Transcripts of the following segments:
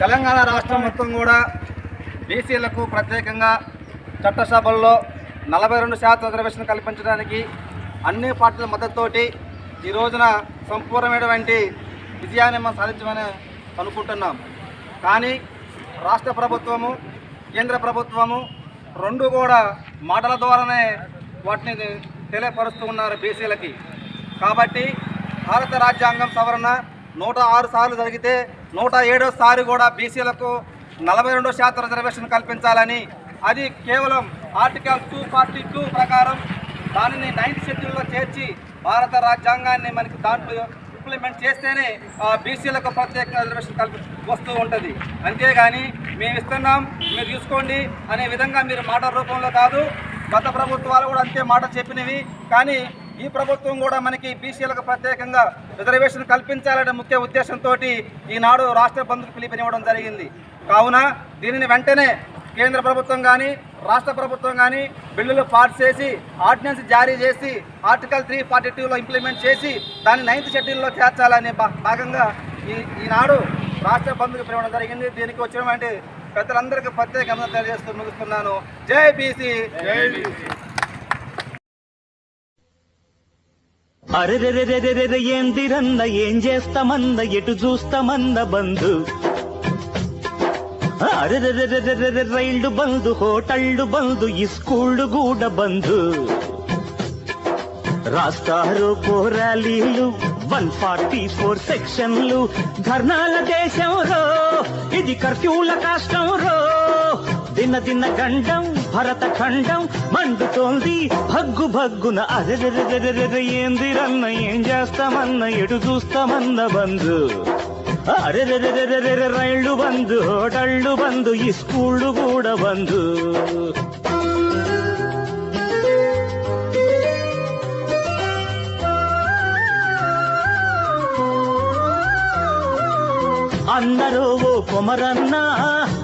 తెలంగాణ రాష్ట్రం మొత్తం కూడా బీసీలకు ప్రత్యేకంగా చట్టసభల్లో నలభై రెండు శాతం రిజర్వేషన్ కల్పించడానికి అన్ని పార్టీల మద్దతుతోటి ఈ రోజున సంపూర్ణమైనటువంటి విజయాన్ని మనం సాధించమని అనుకుంటున్నాం. కానీ రాష్ట్ర ప్రభుత్వము కేంద్ర ప్రభుత్వము రెండు కూడా మాటల ద్వారానే వాటిని తెలియపరుస్తూ ఉన్నారు బీసీలకి. కాబట్టి భారత రాజ్యాంగం సవరణ నూట ఆరు సార్లు జరిగితే నూట ఏడో సారి కూడా బీసీలకు నలభై రెండో శాతం రిజర్వేషన్ కల్పించాలని. అది కేవలం ఆర్టికల్ టూ ఫార్టీ టూ ప్రకారం దానిని నైన్త్ షెడ్యూల్లో చేర్చి భారత రాజ్యాంగాన్ని మనకి దాంట్లో ఇంప్లిమెంట్ చేస్తేనే బీసీలకు ప్రత్యేక రిజర్వేషన్ కల్పి వస్తూ ఉంటుంది. అంతేగాని మేము ఇస్తున్నాం మీరు చూసుకోండి అనే విధంగా మీరు మాట రూపంలో కాదు గత ప్రభుత్వాలు కూడా అంతే మాట చెప్పినవి. కానీ ఈ ప్రభుత్వం కూడా మనకి బీసీలకు ప్రత్యేకంగా రిజర్వేషన్ కల్పించాలనే ముఖ్య ఉద్దేశంతో ఈనాడు రాష్ట్ర బంధుకు పిలుపునివ్వడం జరిగింది. కావున దీనిని వెంటనే కేంద్ర ప్రభుత్వం కానీ రాష్ట్ర ప్రభుత్వం కానీ బిల్లులు పాస్ చేసి ఆర్డినెన్స్ జారీ చేసి ఆర్టికల్ త్రీ ఫార్టీ టూలో ఇంప్లిమెంట్ చేసి దాన్ని నైన్త్ షెడ్యూల్లో చేర్చాలనే భా- భాగంగా ఈ ఈనాడు రాష్ట్ర బంధుకు పిలవడం జరిగింది. దీనికి వచ్చినటువంటి పెద్దలందరికీ ప్రత్యేకంగా తెలియజేస్తూ ముగిస్తున్నాను. జై బీసీ! జై బీసీ! అరెరెరెరెరెరె ఏందిరన్న ఏం చేస్తామంద ఎటు చూస్తామంద బంధు? అరెరెరెరెరెరె రైళ్ళు బంధు హోటళ్ళు బంధు ఈ స్కూళ్ళు కూడా బంధు. రాస్తారు పోరాలీలు వన్ ఫార్టీ ఫోర్ సెక్షన్లు ధర్నాల దేశం రో ఇది కర్ఫ్యూల కష్టం రో దిన దిన ఖండం భరత ఖండం మండుతోంది భగ్గు భగ్గున. అరెరెరెరెరెరె ఏందిరన్న ఏం చేస్తామన్న ఎటు చూస్తామన్న బంధు? అరెరెరెరెరెరె రైళ్ళు బంధు హోటళ్ళు బంధు ఈ స్కూళ్ళు కూడా బంధు. అందరూ ఓ కొమరన్నా.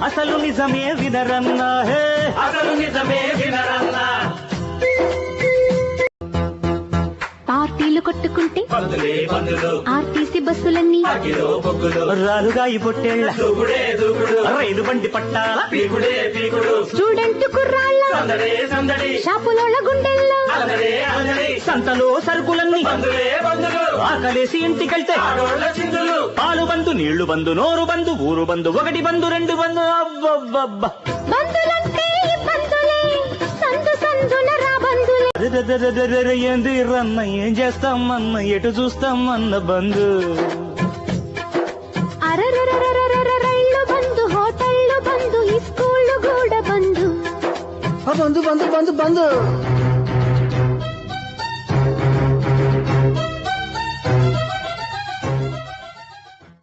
అసలు నిజమే వినరన్నా. హే. అసలు నిజమే వినరన్నా. పార్టీలు కొట్టుకుంటే ఆర్టీసీ బస్సులన్నీ అగిలో బొగ్గులు. రాలుగాయి పొట్టేళ్ళ. దూకుడే దూకుడు. రైలు బండి పట్టాల. పీకుడే పీకుడు. స్టూడెంట్ కుర్రాళ్ళ. సందడే సందడి. షాపులోళ్ళ గుండెల్లో. అలదడే అలదడి సంతలో సరుకులన్నీ. ఆకలేసి ఇంటికెళ్తే పాలు బంధు నీళ్ళు బంధు నోరు బంధు ఊరు బంధు ఒకటి బంధు రెండు బంధు అబ్బబ్బబ్బ. ఏంది రన్న ఏం చేస్తామన్న ఎటు చూస్తామన్న బంధు బంధు బంధు బంధు బంధు